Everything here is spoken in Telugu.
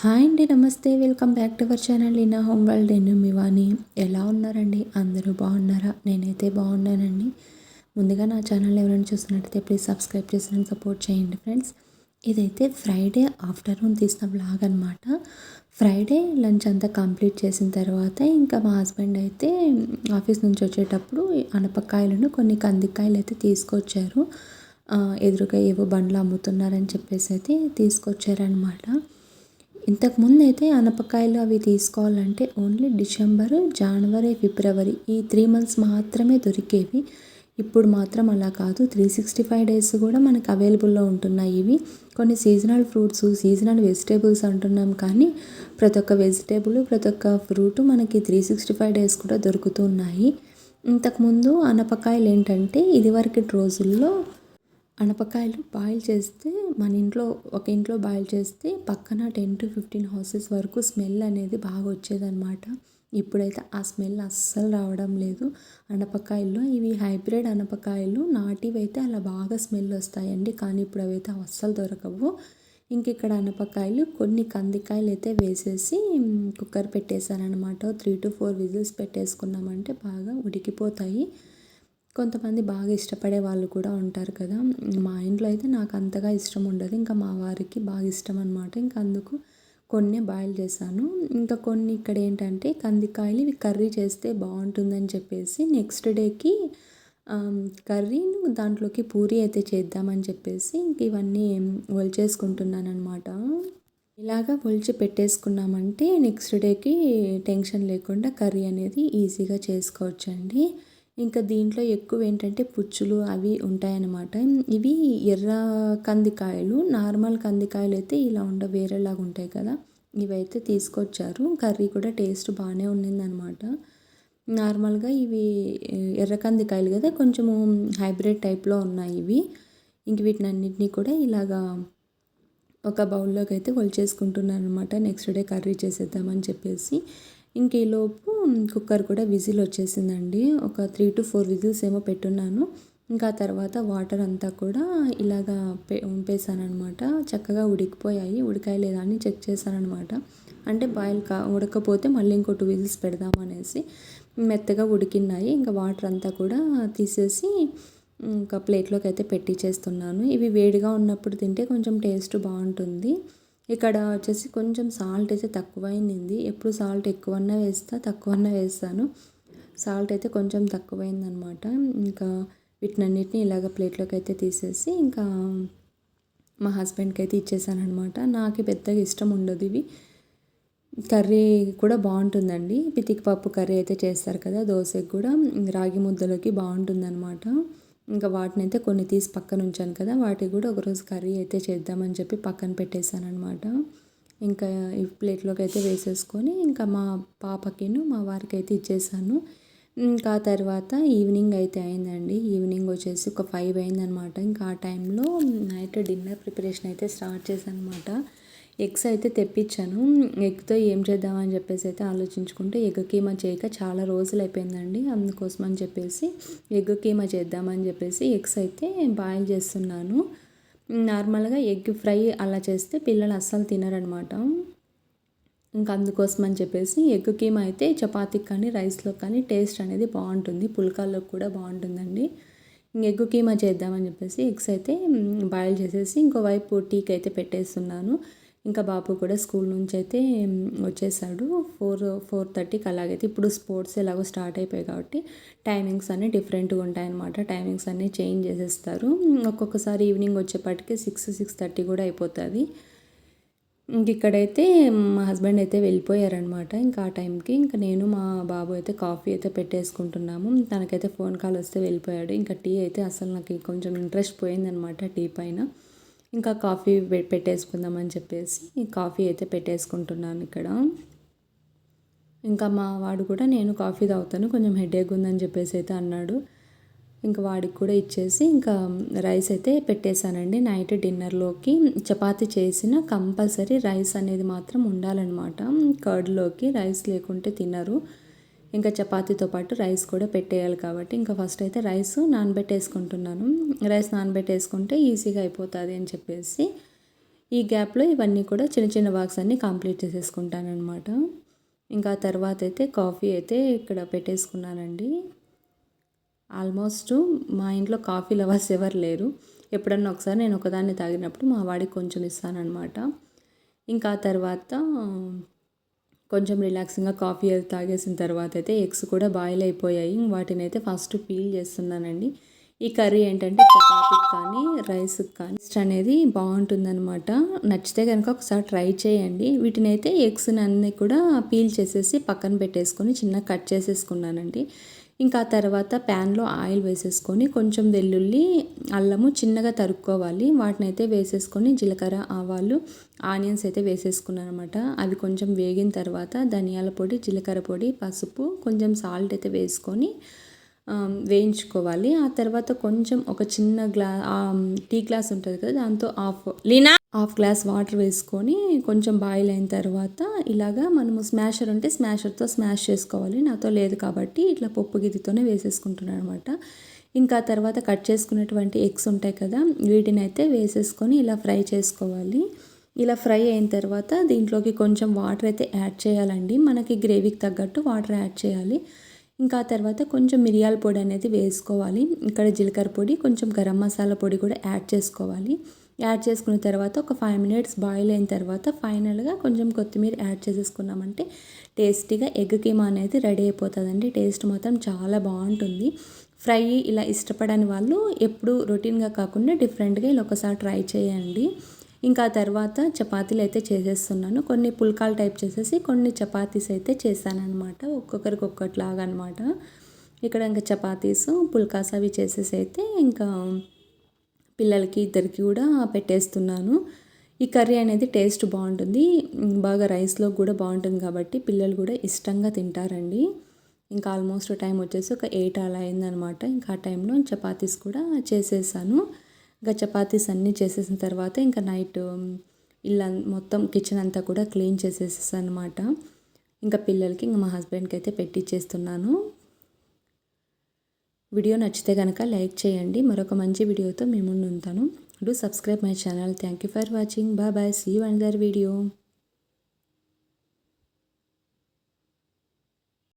హాయ్ అండి నమస్తే. Welcome back to our channel in home world. నేను మివాని ఎలా ఉన్నారండి? అందరూ బాగున్నారా? నేనైతే బాగున్నానండి. ముందుగా నా ఛానల్ ఎవరైనా చూస్తున్నట్టయితే ప్లీజ్ సబ్స్క్రైబ్ చేసి సపోర్ట్ చేయండి ఫ్రెండ్స్. ఇదైతే ఫ్రైడే ఆఫ్టర్నూన్ తీసిన బ్లాగ్ అనమాట ఫ్రైడే లంచ్ అంతా కంప్లీట్ చేసిన తర్వాత ఇంకా మా హస్బెండ్ అయితే ఆఫీస్ నుంచి వచ్చేటప్పుడు అనపకాయలను కొన్ని కందికాయలు అయితే తీసుకొచ్చారు. ఎదురుగా ఏవో బండ్లు అమ్ముతున్నారని చెప్పేసి అయితే తీసుకొచ్చారనమాట ఇంతకుముందు అయితే అనపకాయలు అవి తీసుకోవాలంటే ఓన్లీ డిసెంబర్ జనవరి ఫిబ్రవరి ఈ త్రీ మంత్స్ మాత్రమే దొరికేవి. ఇప్పుడు మాత్రం అలా కాదు. త్రీ సిక్స్టీ ఫైవ్ డేస్ కూడా మనకు అవైలబుల్లో ఉంటున్నాయి ఇవి. కొన్ని సీజనల్ ఫ్రూట్స్ సీజనల్ వెజిటేబుల్స్ అంటున్నాం కానీ ప్రతి ఒక్క వెజిటేబుల్ ప్రతి ఒక్క ఫ్రూట్ మనకి త్రీ సిక్స్టీ ఫైవ్ డేస్ కూడా దొరుకుతున్నాయి ఇంతకుముందు అనపకాయలు ఏంటంటే ఇదివరకటి రోజుల్లో అనపకాయలు బాయిల్ చేస్తే మన ఇంట్లో ఒక ఇంట్లో బాయిల్ చేస్తే పక్కన టెన్ టు ఫిఫ్టీన్ హౌసెస్ వరకు స్మెల్ అనేది బాగా వచ్చేదన్నమాట. ఇప్పుడైతే ఆ స్మెల్ అస్సలు రావడం లేదు. అనపకాయల్లో ఇవి హైబ్రిడ్ అనపకాయలు నాటివి అయితే అలా బాగా స్మెల్ వస్తాయండి. కానీ ఇప్పుడు అవైతే అస్సలు దొరకవు. ఇంక ఇక్కడ అనపకాయలు కొన్ని కందికాయలు అయితే వేసేసి కుక్కర్ పెట్టేశారనమాట త్రీ టు ఫోర్ విజిల్స్ పెట్టేసుకున్నామంటే బాగా ఉడికిపోతాయి. కొంతమంది బాగా ఇష్టపడే వాళ్ళు కూడా ఉంటారు కదా. మా ఇంట్లో అయితే నాకు అంతగా ఇష్టం ఉండదు. ఇంకా మా వారికి బాగా ఇష్టం అనమాట ఇంకా అందుకు కొన్ని బాయిల్ చేశాను. ఇంకా కొన్ని ఇక్కడ ఏంటంటే కందికాయలు ఇవి కర్రీ చేస్తే బాగుంటుందని చెప్పేసి నెక్స్ట్ డేకి కర్రీను దాంట్లోకి పూరి అయితే చేద్దామని చెప్పేసి ఇంక ఇవన్నీ ఒలిచేసుకుంటున్నాను అనమాట ఇలాగా ఒలిచి పెట్టేసుకున్నామంటే నెక్స్ట్ డేకి టెన్షన్ లేకుండా కర్రీ అనేది ఈజీగా చేసుకోవచ్చండి. ఇంకా దీంట్లో ఎక్కువ ఏంటంటే పుచ్చులు అవి ఉంటాయన్నమాట. ఇవి ఎర్ర కందికాయలు నార్మల్ కందికాయలు అయితే ఇలా ఉండ వేరేలాగా ఉంటాయి కదా. ఇవైతే తీసుకొచ్చారు. కర్రీ కూడా టేస్ట్ బాగానే ఉన్నిందనమాట నార్మల్గా ఇవి ఎర్ర కందికాయలు కదా కొంచెము హైబ్రిడ్ టైప్లో ఉన్నాయి ఇవి. ఇంక వీటిని అన్నింటినీ కూడా ఇలాగా ఒక బౌల్లోకి అయితే కొలిచేసుకుంటున్నాను అనమాట నెక్స్ట్ డే కర్రీ చేసేద్దామని చెప్పేసి ఇంక ఈలోపు కుక్కర్ కూడా విజిల్ వచ్చేసిందండి. ఒక త్రీ టు ఫోర్ విజిల్స్ ఏమో పెట్టున్నాను. ఇంకా తర్వాత వాటర్ అంతా కూడా ఇలాగా పే అనమాట చక్కగా ఉడికిపోయాయి. ఉడికాయలేదా అని చెక్ చేశానమాట అంటే బాయిల్ కా ఉడకపోతే మళ్ళీ ఇంకో టూ విజిల్స్ పెడదామనేసి మెత్తగా ఉడికినాయి ఇంకా వాటర్ అంతా కూడా తీసేసి ఇంకా ప్లేట్లోకి అయితే పెట్టి చేస్తున్నాను ఇవి వేడిగా ఉన్నప్పుడు తింటే కొంచెం టేస్ట్ బాగుంటుంది. ఇక్కడ వచ్చేసి కొంచెం సాల్ట్ అయితే తక్కువైంది ఎప్పుడు సాల్ట్ ఎక్కువన్నా వేస్తా తక్కువన్నా వేస్తాను. సాల్ట్ అయితే కొంచెం తక్కువైందనమాట. ఇంకా వీటినన్నిటిని ఇలాగ ప్లేట్లోకి అయితే తీసేసి ఇంకా మా హస్బెండ్కి అయితే ఇచ్చేసాను అనమాట నాకు పెద్దగా ఇష్టం ఉండదు ఇవి. కర్రీ కూడా బాగుంటుందండి. పితికి పప్పు కర్రీ అయితే చేస్తారు కదా దోశకి కూడా. రాగి ముద్దలోకి బాగుంటుందన్నమాట ఇంకా వాటిని అయితే కొన్ని తీసి పక్కన ఉంచాను కదా వాటికి కూడా ఒకరోజు కర్రీ అయితే చేద్దామని చెప్పి పక్కన పెట్టేశాను అనమాట ఇంకా ఈ ప్లేట్లోకి అయితే వేసేసుకొని ఇంకా మా పాపకిను మా వారికి అయితే ఇచ్చేసాను. ఇంకా తర్వాత ఈవినింగ్ అయితే అయిందండి. ఈవినింగ్ వచ్చేసి ఒక ఫైవ్ అయిందనమాట ఇంకా ఆ టైంలో నైట్ డిన్నర్ ప్రిపరేషన్ అయితే స్టార్ట్ చేశాను అనమాట ఎగ్స్ అయితే తెప్పించాను. ఎగ్తో ఏం చేద్దామని చెప్పేసి అయితే ఆలోచించుకుంటే ఎగ్ కీమా చేయక చాలా రోజులు అయిపోయిందండి. అందుకోసం అని చెప్పేసి ఎగ్ కీమా చేద్దామని చెప్పేసి ఎగ్స్ అయితే బాయిల్ చేస్తున్నాను. నార్మల్గా ఎగ్ ఫ్రై అలా చేస్తే పిల్లలు అస్సలు తినరనమాట. ఇంకా అందుకోసం అని చెప్పేసి ఎగ్ కీమా అయితే చపాతీకి కానీ రైస్లో కానీ టేస్ట్ అనేది బాగుంటుంది. పుల్కాల్లో కూడా బాగుంటుందండి. ఎగ్ కీమా చేద్దామని చెప్పేసి ఎగ్స్ అయితే బాయిల్ చేసేసి ఇంకోవైపు టీకి అయితే పెట్టేస్తున్నాను. ఇంకా బాబు కూడా స్కూల్ నుంచి అయితే వచ్చేసాడు. ఫోర్ ఫోర్ థర్టీకి అలాగైతే ఇప్పుడు స్పోర్ట్స్ ఎలాగో స్టార్ట్ అయిపోయాయి కాబట్టి టైమింగ్స్ అన్నీ డిఫరెంట్గా ఉంటాయన్నమాట. టైమింగ్స్ అన్నీ చేంజ్ చేసేస్తారు. ఒక్కొక్కసారి ఈవినింగ్ వచ్చేపాటికి సిక్స్ సిక్స్ థర్టీ కూడా అయిపోతుంది. ఇంక ఇక్కడైతే మా హస్బెండ్ అయితే వెళ్ళిపోయారనమాట ఇంకా ఆ టైంకి ఇంకా నేను మా బాబు అయితే కాఫీ అయితే పెట్టేసుకుంటున్నాము. తనకైతే ఫోన్ కాల్ వస్తే వెళ్ళిపోయాడు. ఇంకా టీ అయితే అసలు నాకు కొంచెం ఇంట్రెస్ట్ పోయిందనమాట టీ పైన. ఇంకా కాఫీ పెట్టేసుకుందామని చెప్పేసి కాఫీ అయితే పెట్టేసుకుంటున్నాను ఇక్కడ. ఇంకా మా వాడు కూడా నేను కాఫీ తాగుతాను కొంచెం హెడేక్ ఉందని చెప్పేసి అయితే అన్నాడు. ఇంకా వాడికి కూడా ఇచ్చేసి ఇంకా రైస్ అయితే పెట్టేశానండి. నైట్ డిన్నర్లోకి చపాతి చేసిన కంపల్సరీ రైస్ అనేది మాత్రం ఉండాలన్నమాట. కర్డ్లోకి రైస్ లేకుంటే తినరు. ఇంకా చపాతీతో పాటు రైస్ కూడా పెట్టేయాలి కాబట్టి ఇంకా ఫస్ట్ అయితే రైస్ నానబెట్టేసుకుంటున్నాను. రైస్ నానబెట్టేసుకుంటే ఈజీగా అయిపోతుంది అని చెప్పేసి ఈ గ్యాప్లో ఇవన్నీ కూడా చిన్న చిన్న బాక్స్ అన్నీ కంప్లీట్ చేసేసుకుంటాను అనమాట ఇంకా తర్వాత అయితే కాఫీ అయితే ఇక్కడ పెట్టేసుకున్నానండి. ఆల్మోస్ట్ మా ఇంట్లో కాఫీ లవర్స్ ఎవరు లేరు. ఎప్పుడన్నా ఒకసారి నేను ఒకదాన్ని తాగినప్పుడు మా వాడికి కొంచెం ఇస్తానన్నమాట. ఇంకా తర్వాత కొంచెం రిలాక్సింగ్గా కాఫీ అది తాగేసిన తర్వాత అయితే ఎగ్స్ కూడా బాయిల్ అయిపోయాయి. వాటిని అయితే ఫస్ట్ పీల్ చేస్తున్నానండి. ఈ కర్రీ ఏంటంటే చపాతీకి కానీ రైస్కి కానీ అనేది బాగుంటుందన్నమాట. నచ్చితే కనుక ఒకసారి ట్రై చేయండి. వీటిని అయితే ఎగ్స్ అన్నీ కూడా పీల్ చేసేసి పక్కన పెట్టేసుకొని చిన్న కట్ చేసేసుకున్నానండి. ఇంకా తర్వాత ప్యాన్లో ఆయిల్ వేసేసుకొని కొంచెం వెల్లుల్లి అల్లము చిన్నగా తరుక్కోవాలి. వాటిని అయితే వేసేసుకొని జీలకర్ర ఆవాలు ఆనియన్స్ అయితే వేసేసుకున్నాను అనమాట అవి కొంచెం వేగిన తర్వాత ధనియాల పొడి జీలకర్ర పొడి పసుపు కొంచెం సాల్ట్ అయితే వేసుకొని వేయించుకోవాలి. ఆ తర్వాత కొంచెం ఒక చిన్న గ్లా టీ గ్లాస్ ఉంటుంది కదా దాంతో ఆఫ్ లీనా? హాఫ్ గ్లాస్ వాటర్ వేసుకొని కొంచెం బాయిల్ అయిన తర్వాత ఇలాగా మనము స్మాషర్ ఉంటే స్మాషర్తో స్మాష్ చేసుకోవాలి. నాతో లేదు కాబట్టి ఇట్లా పప్పు గిదితోనే వేసేసుకుంటున్నాను అనమాట ఇంకా తర్వాత కట్ చేసుకున్నటువంటి ఎగ్స్ ఉంటాయి కదా వీటిని అయితే వేసేసుకొని ఇలా ఫ్రై చేసుకోవాలి. ఇలా ఫ్రై అయిన తర్వాత దీంట్లోకి కొంచెం వాటర్ అయితే యాడ్ చేయాలండి. మనకి గ్రేవీకి తగ్గట్టు వాటర్ యాడ్ చేయాలి. ఇంకా తర్వాత కొంచెం మిరియాల పొడి అనేది వేసుకోవాలి. ఇక్కడ జీలకర్ర పొడి కొంచెం గరం మసాలా పొడి కూడా యాడ్ చేసుకోవాలి. యాడ్ చేసుకున్న తర్వాత ఒక ఫైవ్ మినిట్స్ బాయిల్ అయిన తర్వాత ఫైనల్గా కొంచెం కొత్తిమీర యాడ్ చేసేసుకున్నామంటే టేస్టీగా ఎగ్ కీమా అనేది రెడీ అయిపోతుందండి. టేస్ట్ మాత్రం చాలా బాగుంటుంది. ఫ్రై ఇలా ఇష్టపడని వాళ్ళు ఎప్పుడు రొటీన్గా కాకుండా డిఫరెంట్గా ఇలా ఒకసారి ట్రై చేయండి. ఇంకా తర్వాత చపాతీలు అయితే చేసేస్తున్నాను. కొన్ని పుల్కాలు టైప్ చేసేసి కొన్ని చపాతీస్ అయితే చేశానమాట అనమాట ఒక్కొక్కరికి ఒక్కటిలాగా అనమాట ఇక్కడ ఇంకా చపాతీస్ పుల్కాస్ అవి చేసేసి అయితే ఇంకా పిల్లలకి ఇద్దరికి కూడా పెట్టేస్తున్నాను. ఈ కర్రీ అనేది టేస్ట్ బాగుంటుంది. బాగా రైస్లో కూడా బాగుంటుంది కాబట్టి పిల్లలు కూడా ఇష్టంగా తింటారండి. ఇంకా ఆల్మోస్ట్ టైం వచ్చేసి ఒక ఎయిట్ అలా అయిందనమాట. ఇంకా ఆ టైంలో చపాతీస్ కూడా చేసేసాను. ఇంకా చపాతీస్ అన్నీ చేసేసిన తర్వాత ఇంకా నైట్ ఇల్లు మొత్తం కిచెన్ అంతా కూడా క్లీన్ చేసేసాను అనమాట ఇంకా పిల్లలకి ఇంకా మా హస్బెండ్కి అయితే పెట్టిచ్చేస్తున్నాను. వీడియో నచ్చితే కనుక లైక్ చేయండి. మరొక మంచి వీడియోతో మేము ఉంటాను do subscribe my channel thank you for watching bye bye see you another video